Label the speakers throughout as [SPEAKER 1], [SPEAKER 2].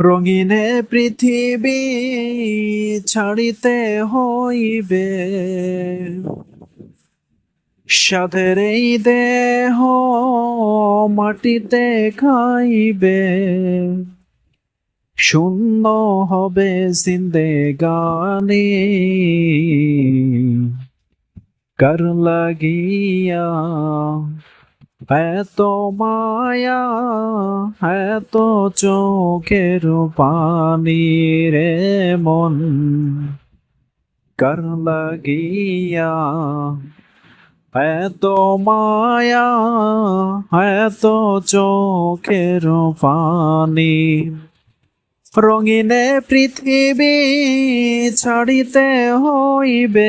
[SPEAKER 1] রঙিনে পৃথিবী ছাড়িতে হইবে। সাধের এই দেহ মাটিতে খাইবে। শূন্য হবে সিন্দে গানে। কর লাগিয়া এত মায়া, এত চোখের পানি রে মন। কর লাগিয়া এত মায়া, এত চোখের পানি। রঙিনে পৃথিবী ছাড়িতে হইবে।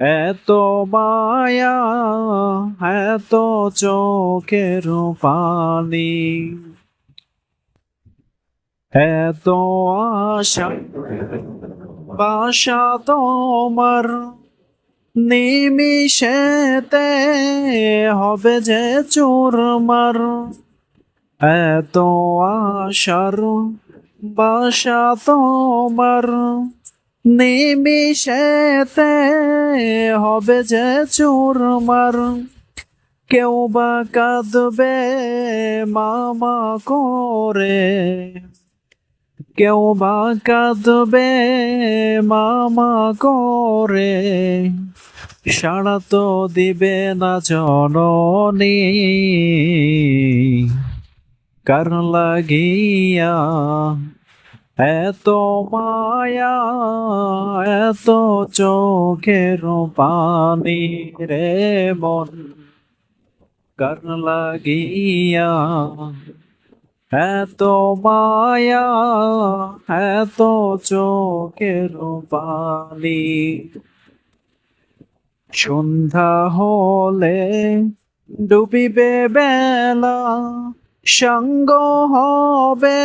[SPEAKER 1] এত মায়া, এত চোখের পানি, এত আশা, বাসা তোমার নিমিশেতে হবে যে চোরমার, এত আশার বাসা তোমার নিমিশেতে হবে যে চুরমার। কেউ বা কাঁদবে মামা করে। কেউ বা কাঁদবে মামা করে। সাড়া তো দিবে না জননী। কার লাগিয়া এত মায়া, এত চোখের পানি রে মন, কার লাগিয়া? এত মায়া, এত চোখের পানি। সন্ধ্যা হলে ডুবিবে বেলা, সঙ্গ হবে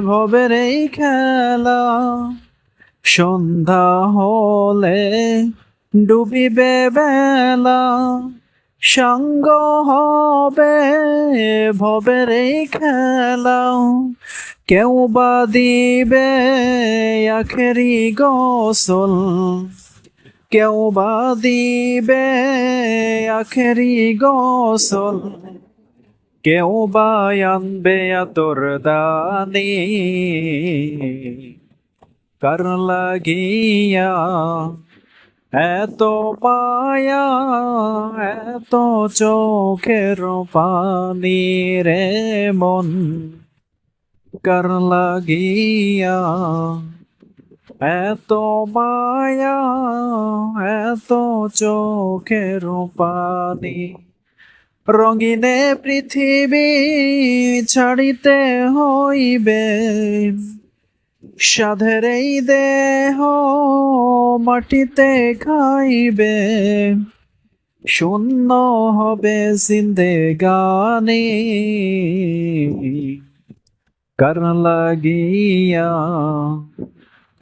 [SPEAKER 1] ভবের এই খেলা। সন্ধ্যা হলে ডুবিবে বেলা। সঙ্গ হবে ভবের এই খেলা। কেউ বা দিবে আখেরি গোসল। কেউ বা দিবে আখেরি গোসল। কেউ বা আনবে দানি কার লাগিয়া এত পায়া এত চোখের পানি রে মন কার লাগিয়া এত মায়া এত চোখের পানি রঙিনে পৃথিবী ছাড়িতে হইবে। সাধের এই দেহ মাটিতে খাইবে। শূন্য হবে জিন্দে গানে। কার লাগিয়া